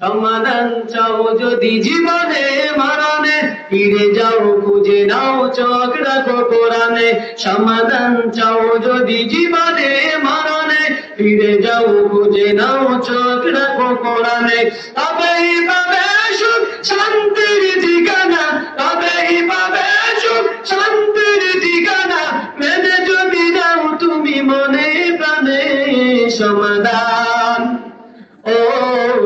সমাধান চাও যদি জীবনে মারণে, ফিরে যাও, খুঁজে নাও, চোখ রাখো কোরআনে। সমাধান চাও যদি জীবনে মারণে, ফিরে যাও, খুঁজে নাও, চোখ রাখো কোরআনে। তবেই পাবে সুখ, শান্তির ঠিকানা। তবেই পাবে সুখ, শান্তির ঠিকানা। মেনে যদি নাও তুমি মনে প্রাণে সমাধান। ও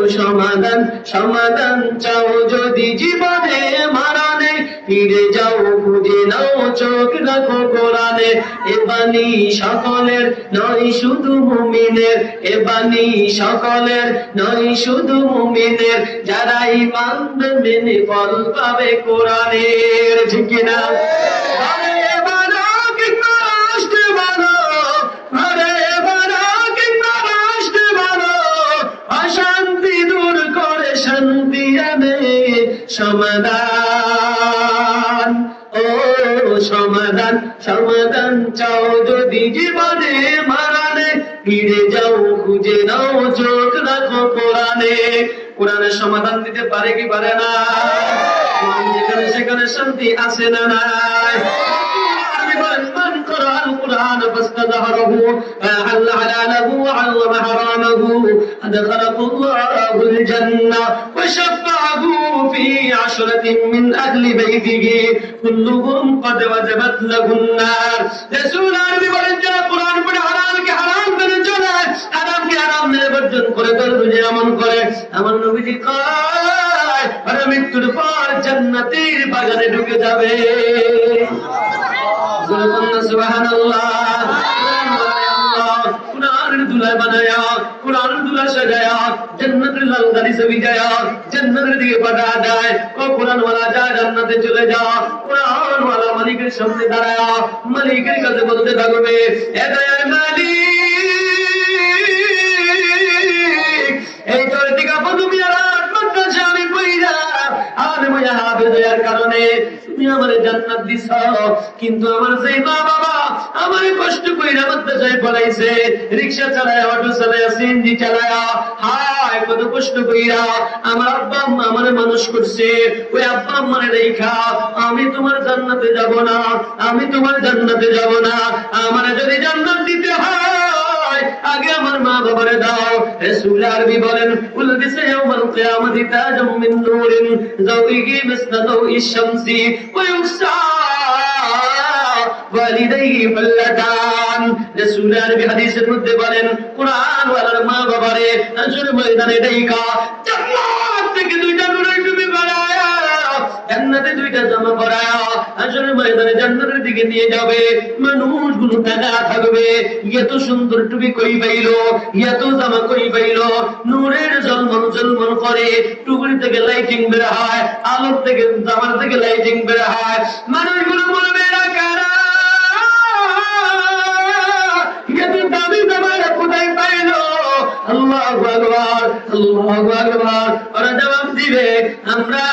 সমাধান সমাধান চাও যদি জীবনে মারানে ফিরে যাও, খুঁজে নাও, চোখ রাখো কোরআনে। এ বাণী সকলের নয়, শুধু মুমিনের। এ বাণী সকলের নয়, শুধু মুমিনের। যারা ইমান মেনে ফল পাবে কোরআনের। ঠিক কিনা? শান্তি আনে সমাধান ও সমাধান সমাধান চাও যদি জীবনে মারানে ফিরে যাও খুঁজে নাও চোখ রাখো কোরআনে কোরআনের সমাধান দিতে পারে কি পারে না কোরআন যেখানে সেখানে শান্তি আসে না নাই من قرأ القرآن فاستظهره فأحل حلاله وعلم حرامه أدخله الله الجنة وشفعه في عشرة من أهل بيته كلهم قد وجبت له النار رسول عربي বলেন যারা কোরআন পড়ে হারামকে হারাম করে চলে হারামকে হারাম মেনে বর্জন করে করে দুনিয়া এমন করে আমার নবীজি কয় ওরা মৃত্যুর পর জান্নাতের বাগানে ঢুকে যাবে কুরআনের দুলায় বানায়া, কুরআনের দুলা সাজায়া, জান্নাতের লাল গাড়ি সবি যায়া জান্নাতের দিকে পাঠা যায় ও কুরআন ওয়ালা যা জান্নাতে চলে যা কুরআন ওয়ালা মালিকের সামনে দাঁড়ায়া, মালিকের কাছে বলতে থাকবে, এ দয়ার মালিক, এই তোর তুমি আমার জান্নাত দিছ, কিন্তু আমার সেই মা বাবা আমার কষ্ট কইরা মাদ্রাসায় পড়াইছে রিকশা চালায়, অটো চালায়, সিএনজি চালায়, হায়, কত কষ্ট কইরা আমার আব্বা আম্মা আমার মানুষ করছে। ওই আব্বা আম্মারে রেখা আমি তোমার জান্নাতে যাব না, আমি তোমার জান্নাতে যাব না, আমার যদি জান্নাত দিতে হয়, আগে আমার মা বাবারে দাও। রাসূল আরবি বলেন উলবিসা ইয়াউমাল কিয়ামাতি তাজাম মিন নূরিন, যাওইহি মিসলা দাওই শামসি ওয়া ইউসা ওয়ালিদাইহি ফাল্লাতান। রাসূল আরবি হাদিসের মধ্যে বলেন কোরআন মা বাবারে ময়দানে দুইটা জান্নাতে দুইটা জামা পরায়া আসরের ময়দানে জান্নাতের দিকে নিয়ে যাবে। মানুষগুলো টাকা থাকবে। এত সুন্দর টুপি কই পাইলো, এত জামা কই পাইলো। নূরের জলমন জলমন করে টুকরি থেকে লাইটিং বের হয়, আলোর থেকে, জামার থেকে লাইটিং বের হয়। মানুষগুলো বলবে, এরা কারা? এত দামি জামাটা কোথায় পাইলো? আল্লাহু আকবার। আল্লাহু আকবার। ওরা জবাব দিবে আমরা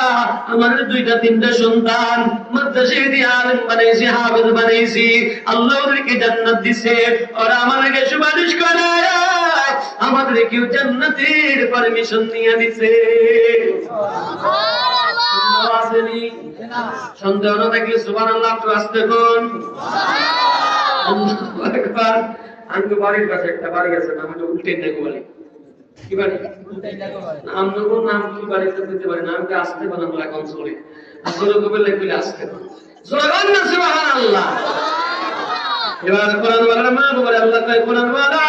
আমাদের দুইটা তিনটা সন্তান মাদ্রাসায় দিয়ে আলেম বানাইছি হাফেজ বানাইছি। আল্লাহ ওদেরকে জান্নাত দিছে। ওরা আমাদেরকে সুপারিশ করে আমাদের কেউ জান্নাতের পারমিশন নিয়ে দিছে সন্দেহ না থাকলে সুবহানাল্লাহ একটু আসতে কোন? আমি বাড়ির কাছে একটা বাড়ি আছে হলো উল্টে নেগো বাড়ি কি বাড়ি? নাম নাম কি বাড়িতে দিতে পারি নামটা আসতে বানানো এখন চলে আসলে কবে লেখলে আসতে জোরান না সুবহানাল্লাহ। এবার কোরআন ওয়ালা মা বাবার আল্লাহ কয় কোরআন ওয়ালা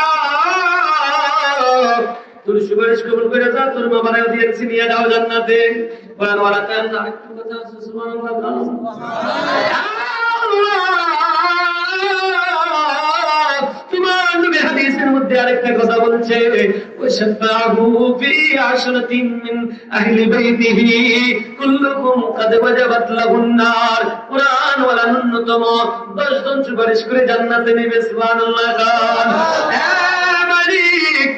তোর সুপারিশ কবুল করে যা তোর মা দিয়েছি নিয়ে যাও জান্নাতে। কোরআন ওয়ালা কয় আরেকটু কথা আছে সুবহানাল্লাহ তোমার নবী হাদিসের মধ্যে আরেকটা কথা বলছে, ওয়াশফাহু ফি আশরাতিন মিন আহলি বাইতিহি, কুল্লুকুম কাদ ওয়াজাবাত লাহুন নার। কুরআন ওয়ালা ন্যূনতম 10 জন সুপারিশ করে জান্নাতে নেবে সুবহানাল্লাহ। মালিক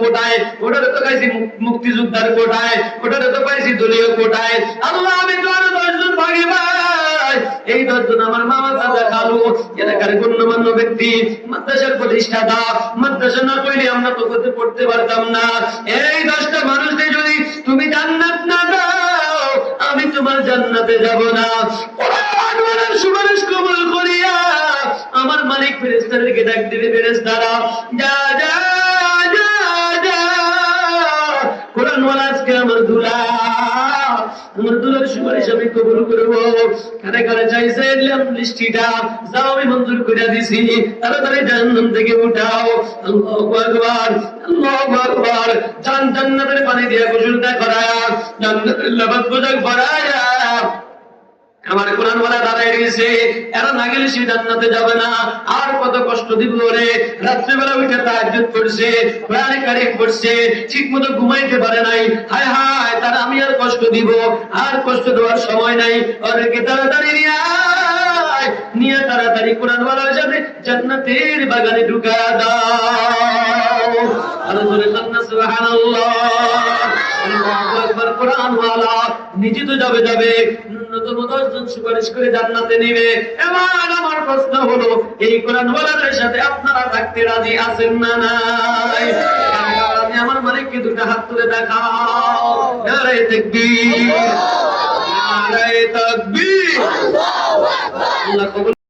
কোটায় ওটারে তো পাইছি মুক্তিযোদ্ধার কোটায় ওটারে তো পাইছি দলীয় কোটায় আল্লাহ, আমি তো আরও দশ জন ভাগে ভাই এই দশজন আমার মামা দাদা খালু, এলাকার গণ্যমান্য ব্যক্তি। মাদ্রাসার প্রতিষ্ঠাতা, মাদ্রাসা না করলে আমরা তো করতে পড়তে পারতাম না। এই দশটা মানুষদের জান্নাতে যাব না। সুপারিশ কবুল করিয়া আমার মালিক ফেরেশতাদেরকে ডাক দিবে, ফেরেশতারা, যা যা জান্নাতের পানি দিয়ে গোসলটা করায়া, জান্নাতের লাবাত পোশাক পরায়া আমার কোরআন ওয়ালা দাঁড়ায় রয়েছে এরা না গেলে সে জান্নাতে যাবে না। আর কত কষ্ট দিব ওরে। রাত্রিবেলা উঠে তাহাজ্জুদ করছে, কোরআনে কারিম পড়ছে ঠিক মতো ঘুমাইতে পারে নাই। হায় হায়, তার আমি আর কষ্ট দিব, আর কষ্ট দেওয়ার সময় নাই। ওদেরকে তাড়াতাড়ি নিয়ে নিয়ে তাড়াতাড়ি কোরআন ওয়ালার সাথে জান্নাতের বাগানে ঢুকা দাও। আরও সুবহানাল্লাহ আল্লাহু আকবার কোরআন ওয়ালা নিজে তো যাবে যাবে। ন্যূনতম দশজন সুপারিশ করে জান্নাতে নেবে। এবার আমার প্রশ্ন হলো, এই কোরআন ওয়ালাদের সাথে আপনারা থাকতে রাজি আছেন না নাই? আমার মালিককে দুটো হাত তুলে দেখাও। নারে তাকবীর। নারে তাকবীর। আল্লাহ